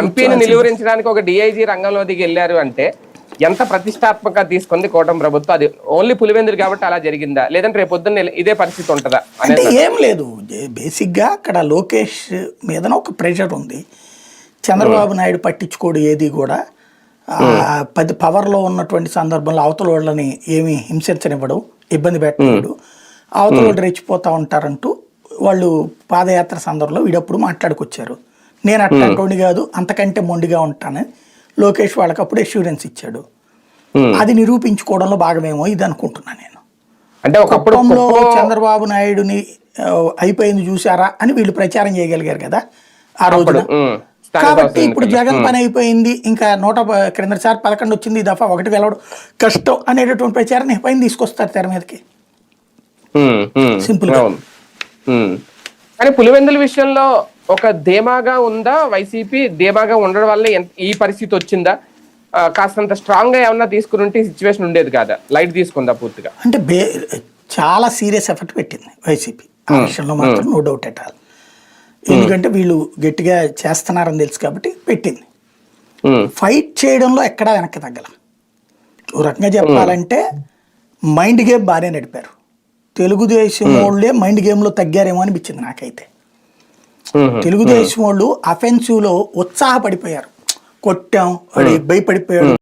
ఎంపీని. నిలువరించడానికి ఒక డిఐజీ రంగంలో దిగి వెళ్ళారు అంటే ఎంత ప్రతిష్టాత్మక తీసుకుంది కూటమి ప్రభుత్వం? అది ఓన్లీ పులివెందులు కాబట్టి అలా జరిగిందా? లేదంటే రేపు పొద్దున్న ఇదే పరిస్థితి ఉంటుందా? అంటే ఏం లేదు. బేసిక్గా అక్కడ లోకేష్ మీదన ఒక ప్రెషర్ ఉంది. చంద్రబాబు నాయుడు పట్టించుకోడు ఏది కూడా. పది పవర్లో ఉన్నటువంటి సందర్భంలో అవతల వాళ్ళని ఏమి హింసించనివ్వడు ఇబ్బంది పెట్టనివ్వడు. అవతల వాళ్ళు రెచ్చిపోతా ఉంటారంటూ వాళ్ళు పాదయాత్ర సందర్భంలో వీడప్పుడు మాట్లాడుకొచ్చారు. నేను అట్లాంటి కాదు అంతకంటే మొండిగా ఉంటానని లోకేష్ వాళ్ళకి అప్పుడు అష్యూరెన్స్ ఇచ్చాడు. అది నిరూపించుకోవడంలో భాగమేమో ఇది అనుకుంటున్నాను నేను. అంటే ఒకప్పుడు చంద్రబాబు నాయుడుని అయిపోయింది చూసారా అని వీళ్ళు ప్రచారం చేయగలిగారు కదా ఆ రోజున. కాబట్టి ఇప్పుడు. జగన్ పని అయిపోయింది ఇంకా నూట క్రిందసారి పదకొండు వచ్చింది ఈ దఫా ఒకటి వెళ్ళడం. కష్టం అనేటటువంటి ప్రచారాన్ని పైన తీసుకొస్తారు తెర మీదకి. ఉమ్. కానీ పులివెందుల విషయంలో ఒక ధీమాగా ఉందా? వైసీపీ ధీమాగా ఉండడం వల్ల ఈ పరిస్థితి వచ్చిందా? కాస్తంత స్ట్రాంగ్గా ఏమన్నా తీసుకుని ఉంటే సిచ్యువేషన్ ఉండేది కాదా? లైట్ తీసుకుందా పూర్తిగా? అంటే బే చాలా సీరియస్ ఎఫర్ట్ పెట్టింది వైసీపీ. ఆ విషయంలో మాత్రం నో డౌట్ ఎట్ ఆల్ ఎందుకంటే వీళ్ళు గట్టిగా చేస్తున్నారని తెలుసు కాబట్టి పెట్టింది. ఫైట్ చేయడంలో ఎక్కడా వెనక్కి తగ్గల. ఓ రకంగా చెప్పాలంటే మైండ్ గేమ్ బాగానే నడిపారు. తెలుగుదేశం వాళ్ళే మైండ్ గేమ్లో తగ్గారేమో అనిపించింది నాకైతే. తెలుగుదేశం వాళ్ళు అఫెన్సివ్లో ఉత్సాహపడిపోయారు. కొట్టాం వాడి భయపడిపోయాడు.